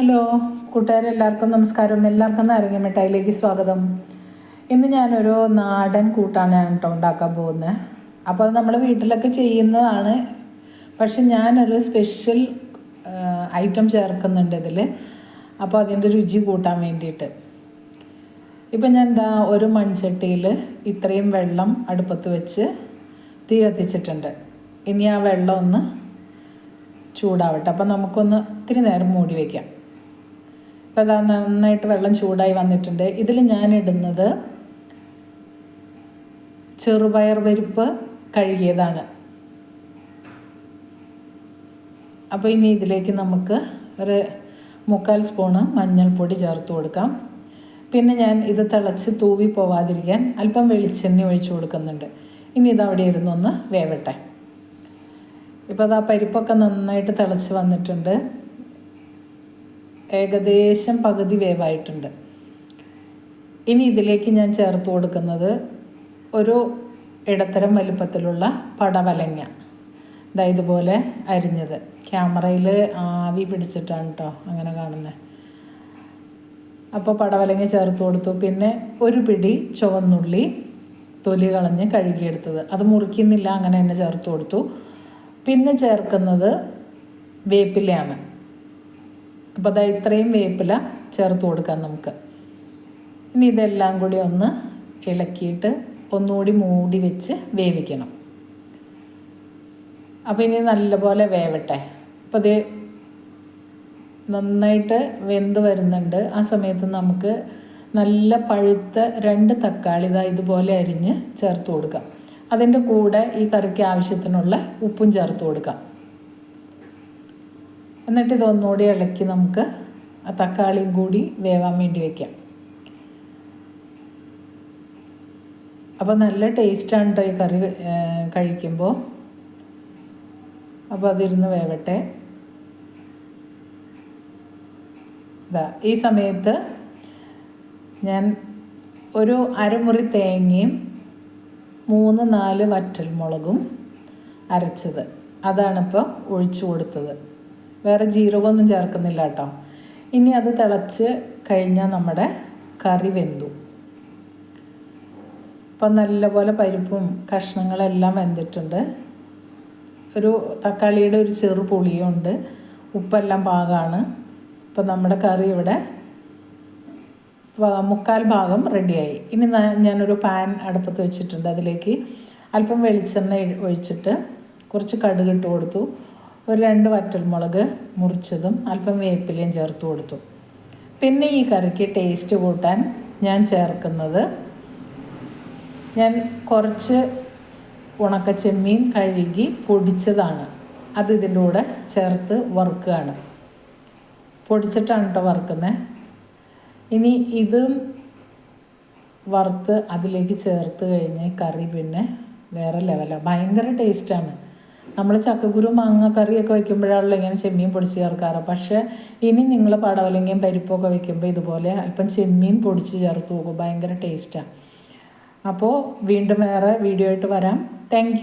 Hello കൂട്ടുകാരെല്ലാവർക്കും നമസ്കാരം. എല്ലാവർക്കും നാരങ്ങ മിഠായിലേക്ക് സ്വാഗതം. ഇന്ന് ഞാനൊരു നാടൻ കൂട്ടാണ് കേട്ടോ ഉണ്ടാക്കാൻ പോകുന്നത്. അപ്പോൾ അത് നമ്മൾ വീട്ടിലൊക്കെ ചെയ്യുന്നതാണ്. പക്ഷെ ഞാനൊരു സ്പെഷ്യൽ ഐറ്റം ചേർക്കുന്നുണ്ട് ഇതിൽ അപ്പോൾ അതിന്റെ രുചി കൂട്ടാൻ വേണ്ടിയിട്ട്. ഇപ്പം ഞാൻ എന്താ ഒരു മൺചട്ടിയിൽ ഇത്രയും വെള്ളം അടുപ്പത്ത് വെച്ച് തീ കത്തിച്ചിട്ടുണ്ട്. ഇനി ആ വെള്ളം ഒന്ന് ചൂടാവട്ടെ. അപ്പം നമുക്കൊന്ന് ഇത്തിരി നേരം മൂടി വയ്ക്കാം അപ്പോൾ അതാ നന്നായിട്ട് വെള്ളം ചൂടായി വന്നിട്ടുണ്ട്. ഇതിൽ ഞാൻ ഇടുന്നത് ചെറുപയർ പരിപ്പ് കഴുകിയതാണ്. അപ്പോൾ ഇനി ഇതിലേക്ക് നമുക്ക് ഒരു മുക്കാൽ സ്പൂണ് മഞ്ഞൾപ്പൊടി ചേർത്ത് കൊടുക്കാം. പിന്നെ ഞാൻ ഇത് തിളച്ച് തൂവി പോവാതിരിക്കാൻ അല്പം വെളിച്ചെണ്ണ ഒഴിച്ചു കൊടുക്കുന്നുണ്ട്. ഇനി ഇത് അവിടെ ഇരുന്നൊന്ന് വേവട്ടെ. ഇപ്പോൾ അത് ആ പരിപ്പൊക്കെ നന്നായിട്ട് തിളച്ച് വന്നിട്ടുണ്ട്. ഏകദേശം പകുതി വേവായിട്ടുണ്ട്. ഇനി ഇതിലേക്ക് ഞാൻ ചേർത്ത് കൊടുക്കുന്നത് ഒരു ഇടത്തരം വലുപ്പത്തിലുള്ള പടവലങ്ങ. ഇതാ ഇതുപോലെ അരിഞ്ഞത്. ക്യാമറയിൽ ആവി പിടിച്ചിട്ടാണ് കേട്ടോ അങ്ങനെ കാണുന്നത് അപ്പോൾ പടവലങ്ങ ചേർത്ത് കൊടുത്തു. പിന്നെ ഒരു പിടി ചുവന്നുള്ളി തൊലി കളഞ്ഞ് കഴുകിയെടുത്തത്. അത് മുറിക്കുന്നില്ല അങ്ങനെ തന്നെ ചേർത്ത് കൊടുത്തു. പിന്നെ ചേർക്കുന്നത് വേപ്പിലയാണ്. അപ്പോൾ അതാ ഇത്രയും വേപ്പില ചേർത്ത് കൊടുക്കാം നമുക്ക്. ഇനി ഇതെല്ലാം കൂടി ഒന്ന് ഇളക്കിയിട്ട് ഒന്നുകൂടി മൂടി വെച്ച് വേവിക്കണം. അപ്പോൾ ഇനി നല്ലപോലെ വേവട്ടെ. അപ്പോൾ ഇത് നന്നായിട്ട് വെന്ത് വരുന്നുണ്ട്. ആ സമയത്ത് നമുക്ക് നല്ല പഴുത്ത രണ്ട് തക്കാളി ഇതാ ഇതുപോലെ അരിഞ്ഞ് ചേർത്ത് കൊടുക്കാം. അതിന്റെ കൂടെ ഈ കറിക്ക് ആവശ്യത്തിനുള്ള ഉപ്പും ചേർത്ത് കൊടുക്കാം. എന്നിട്ട് ഇതൊന്നുകൂടി ഇളക്കി നമുക്ക് ആ തക്കാളിയും കൂടി വേവാൻ വേണ്ടി വയ്ക്കാം അപ്പോൾ നല്ല ടേസ്റ്റാണ് കേട്ടോ ഈ കറി കഴിക്കുമ്പോൾ അപ്പോൾ അതിരുന്ന് വേവട്ടെ. ഇതാ ഈ സമയത്ത് ഞാൻ ഒരു അരമുറി തേങ്ങയും മൂന്ന് നാല് വറ്റൽമുളകും അരച്ചത്. അതാണിപ്പോൾ ഒഴിച്ചു കൊടുത്തത്. വേറെ ജീരകമൊന്നും ചേർക്കുന്നില്ല കേട്ടോ. ഇനി അത് തിളച്ച് കഴിഞ്ഞാൽ നമ്മുടെ കറി വെന്തു. അപ്പം നല്ലപോലെ പരിപ്പും കഷ്ണങ്ങളെല്ലാം വെന്തിട്ടുണ്ട്. ഒരു തക്കാളിയുടെ ഒരു ചെറു പുളിയുണ്ട്. ഉപ്പെല്ലാം പാകമാണ് ഇപ്പം നമ്മുടെ കറി ഇവിടെ മുക്കാൽ ഭാഗം റെഡിയായി. ഇനി ഞാനൊരു പാൻ അടുപ്പത്ത് വെച്ചിട്ടുണ്ട്. അതിലേക്ക് അല്പം വെളിച്ചെണ്ണ ഒഴിച്ചിട്ട് കുറച്ച് കടുക് ഇട്ട് കൊടുത്തു. ഒരു രണ്ട് വറ്റൽമുളക് മുറിച്ചതും അല്പം വേപ്പിലയും ചേർത്ത് കൊടുത്തു. പിന്നെ ഈ കറിക്ക് ടേസ്റ്റ് കൂട്ടാൻ ഞാൻ ചേർക്കുന്നത് ഞാൻ കുറച്ച് ഉണക്ക ചെമ്മീൻ കഴുകി പൊടിച്ചതാണ്. അത് ഇതിന്റെ കൂടെ ചേർത്ത് വറുക്കുകയാണ്. പൊടിച്ചിട്ടാണ് കേട്ടോ വറുക്കുന്നത്. ഇനി ഇതും വറുത്ത് അതിലേക്ക് ചേർത്ത് കഴിഞ്ഞ് കറി പിന്നെ വേറെ ലെവലാണ് ഭയങ്കര ടേസ്റ്റാണ് നമ്മൾ ചക്കക്കുരു മാങ്ങ കറിയൊക്കെ വെക്കുമ്പോഴാണല്ലോ ഇങ്ങനെ ചെമ്മീൻ പൊടിച്ച് ചേർക്കാറ്. പക്ഷേ ഇനി നിങ്ങൾ പടവലങ്ങയും പരിപ്പൊക്കെ വെക്കുമ്പോൾ ഇതുപോലെ അല്പം ചെമ്മീൻ പൊടിച്ച് ചേർത്ത് പോകും ഭയങ്കര ടേസ്റ്റാണ് അപ്പോൾ വീണ്ടും വേറെ വീഡിയോ ആയിട്ട് വരാം. താങ്ക്